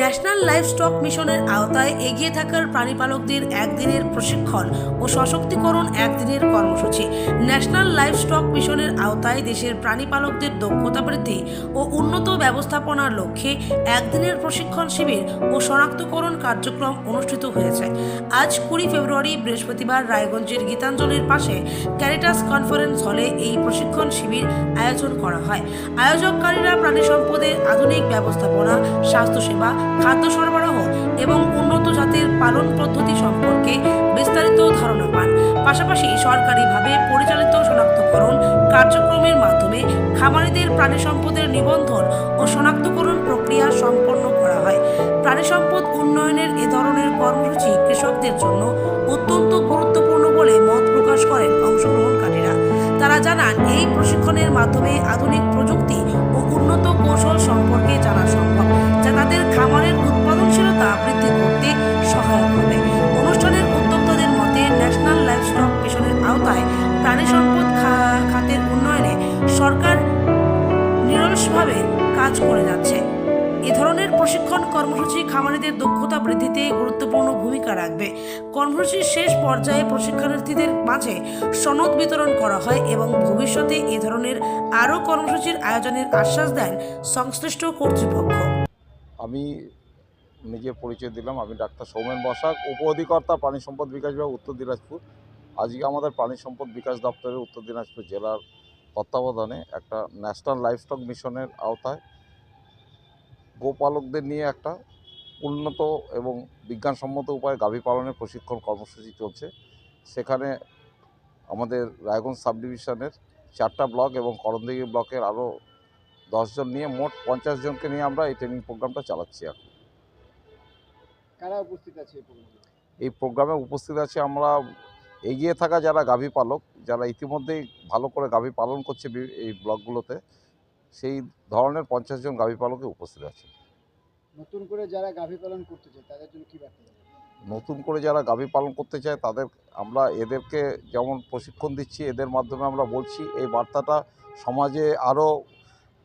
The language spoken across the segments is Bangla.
ন্যাশনাল লাইফ স্টক মিশনের আওতায় এগিয়ে থাকার প্রাণীপালকদের একদিনের প্রশিক্ষণ ও সশক্তিকরণ একদিনের কর্মসূচি। ন্যাশনাল লাইফ স্টক মিশনের আওতায় দেশের প্রাণীপালকদের দক্ষতা বৃদ্ধি ও উন্নত ব্যবস্থাপনার লক্ষ্যে একদিনের প্রশিক্ষণ শিবির ও শনাক্তকরণ কার্যক্রম অনুষ্ঠিত হয়েছে। আজ কুড়ি ফেব্রুয়ারি, বৃহস্পতিবার রায়গঞ্জের গীতাঞ্জলির পাশে ক্যারিটাস কনফারেন্স হলে এই প্রশিক্ষণ শিবির আয়োজন করা হয়। আয়োজককারীরা প্রাণী সম্পদের আধুনিক ব্যবস্থাপনা, স্বাস্থ্যসেবা খাদ্য সরবরাহ এবং উন্নত জাতের পালন পদ্ধতি সম্পর্কে বিস্তারিত ধারণা পান। পাশাপাশি সরকারিভাবে পরিচালিত শনাক্তকরণ কার্যক্রমের মাধ্যমে খামারিদের প্রাণী সম্পদের নিবন্ধন ও শনাক্তকরণ প্রক্রিয়া সম্পন্ন করা হয়। প্রাণী সম্পদ উন্নয়নের এ ধরনের কর্মসূচি কৃষকদের জন্য অত্যন্ত গুরুত্বপূর্ণ বলে মত প্রকাশ করেন অংশগ্রহণকারীরা। তারা জানান, এই প্রশিক্ষণের মাধ্যমে আধুনিক প্রযুক্তি ও উন্নত কৌশল সম্পর্কে জানা সম্ভব। প্রাণী সম্পদ খাতের উন্নয়নে সরকার নিরলসভাবে কাজ করে যাচ্ছে। এ ধরনের প্রশিক্ষণ কর্মসূচি খামারিদের দক্ষতা বৃদ্ধিতে গুরুত্বপূর্ণ ভূমিকা রাখবে। কর্মসূচির শেষ পর্যায়ে প্রশিক্ষণার্থীদের মাঝে সনদ বিতরণ করা হয় এবং ভবিষ্যতে এ ধরনের আরও কর্মসূচির আয়োজনের আশ্বাস দেন সংশ্লিষ্ট কর্তৃপক্ষ। আমি নিজে পরিচয় দিলাম, আমি ডাক্তার সৌমেন বসাক উপ অধিকর্তা প্রাণী সম্পদ বিকাশ বিভাগ, উত্তর দিনাজপুর। আজকে আমাদের প্রাণী সম্পদ বিকাশ দপ্তরের উত্তর দিনাজপুর জেলার তত্ত্বাবধানে একটা ন্যাশনাল লাইফস্টক মিশনের আওতায় গোপালকদের নিয়ে একটা উন্নত এবং বিজ্ঞানসম্মত উপায়ে গাভী পালনের প্রশিক্ষণ কর্মসূচি চলছে। সেখানে আমাদের রায়গঞ্জ সাব ডিভিশনের চারটা ব্লক এবং করণদিঘি ব্লকের আরও দশজন নিয়ে মোট পঞ্চাশ জনকে নিয়ে আমরা এই ট্রেনিং প্রোগ্রামটা চালাচ্ছি এখন। কারা উপস্থিত আছে এই প্রোগ্রামে? এই প্রোগ্রামে উপস্থিত আছে আমরা এগিয়ে থাকা যারা গাভী পালক যারা ইতিমধ্যেই ভালো করে গাভী পালন করছে এই ব্লকগুলোতে সেই ধরনের পঞ্চাশ জন গাভী পালকে উপস্থিত আছে নতুন করে যারা গাভী পালন করতে চায় তাদের জন্য কি বার্তা নতুন করে যারা গাভী পালন করতে চায় তাদের আমরা এদেরকে যেমন প্রশিক্ষণ দিচ্ছি এদের মাধ্যমে আমরা বলছি এই বার্তাটা সমাজে আরও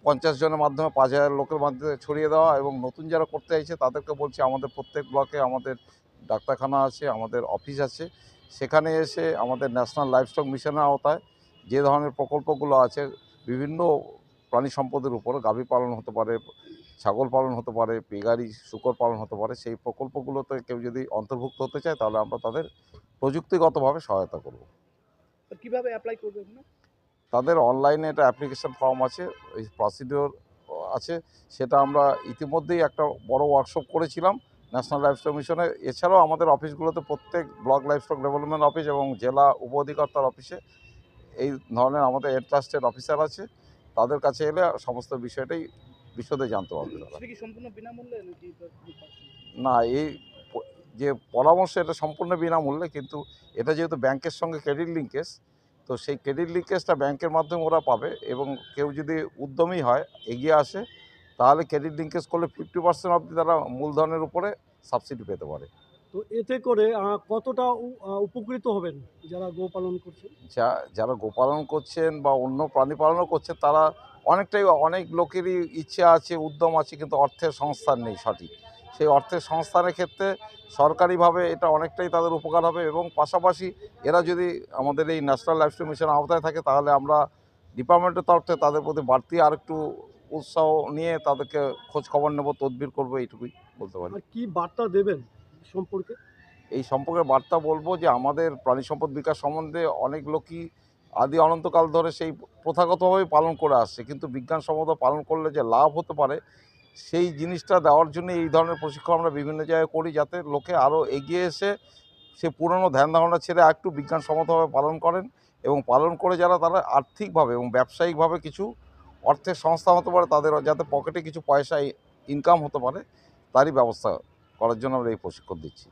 পঞ্চাশ জনের মাধ্যমে পাঁচ হাজার লোকের মাধ্যমে ছড়িয়ে দেওয়া এবং নতুন যারা করতে চাইছে তাদেরকে বলছি আমাদের প্রত্যেক ব্লকে আমাদের ডাক্তারখানা আছে আমাদের অফিস আছে সেখানে এসে আমাদের ন্যাশনাল লাইফস্টক মিশনের আওতায় যে ধরনের প্রকল্পগুলো আছে বিভিন্ন প্রাণী সম্পদের উপর গাভী পালন হতে পারে ছাগল পালন হতে পারে পেগারি শুকর পালন হতে পারে সেই প্রকল্পগুলোতে কেউ যদি অন্তর্ভুক্ত হতে চায় তাহলে আমরা তাদের প্রযুক্তিগতভাবে সহায়তা করব। কীভাবে অ্যাপ্লাই করবে তাদের অনলাইনে একটা অ্যাপ্লিকেশন ফর্ম আছে এই প্রসিডিওর আছে সেটা আমরা ইতিমধ্যেই একটা বড় ওয়ার্কশপ করেছিলাম। ন্যাশনাল লাইফস্টক মিশনে এছাড়াও আমাদের অফিসগুলোতে প্রত্যেক ব্লক লাইফস্টক ডেভেলপমেন্ট অফিস এবং জেলা উপ অধিকর্তার অফিসে এই ধরনের আমাদের এন্ট্রাস্টেড অফিসার আছে। তাদের কাছে এলে সমস্ত বিষয়টাই বিশদে জানতে পারবে না এই যে পরামর্শ এটা সম্পূর্ণ বিনামূল্যে কিন্তু এটা যেহেতু ব্যাংকের সঙ্গে ক্রেডিট লিঙ্কেজ তো সেই ক্রেডিট লিঙ্কেজটা ব্যাংকের মাধ্যমে ওরা পাবে এবং কেউ যদি উদ্যমী হয় এগিয়ে আসে তাহলে ক্রেডিট লিঙ্কেজ করলে ফিফটি পার্সেন্ট অবধি তারা মূলধনের উপরে সাবসিডি পেতে পারে। তো এতে করে কতটা উপকৃত হবেন যারা গোপালন করছেন? যা যারা গোপালন করছেন বা অন্য প্রাণী পালনও করছেন তারা অনেকটাই অনেক লোকেরই ইচ্ছে আছে উদ্যম আছে কিন্তু অর্থের সংস্থান নেই সঠিক। সেই অর্থের সংস্থানের ক্ষেত্রে সরকারিভাবে এটা অনেকটাই তাদের উপকার হবে এবং পাশাপাশি এরা যদি আমাদের এই ন্যাশনাল লাইফস্টাইল মিশন আওতায় থাকে তাহলে আমরা ডিপার্টমেন্টের তরফ থেকে তাদের প্রতি বাড়তি আর একটু উৎসাহ নিয়ে তাদেরকে খোঁজ খবর নেব তদবির করব এইটুকুই বলতে পারি। কি বার্তা দেবেন সম্পর্কে? এই সম্পর্কে বার্তা বলব যে আমাদের প্রাণী সম্পদ বিকাশ সম্বন্ধে অনেক লোকই আদি অনন্তকাল ধরে সেই প্রথাগতভাবে পালন করে আসছে। কিন্তু বিজ্ঞানসম্মত পালন করলে যে লাভ হতে পারে সেই জিনিসটা দেওয়ার জন্য এই ধরনের প্রশিক্ষণ আমরা বিভিন্ন জায়গায় করি যাতে লোকে আরও এগিয়ে এসে সে পুরনো ধ্যান ধারণা ছেড়ে একটু বিজ্ঞান বিজ্ঞানসম্মতভাবে পালন করেন এবং পালন করে যারা তারা আর্থিকভাবে এবং ব্যবসায়িকভাবে কিছু অর্থের সংস্থা হতে পারে, তাদের যাতে পকেটে কিছু পয়সা ইনকাম হতে পারে, তারই ব্যবস্থা করার জন্য আমরা এই প্রশিক্ষণ দিচ্ছি।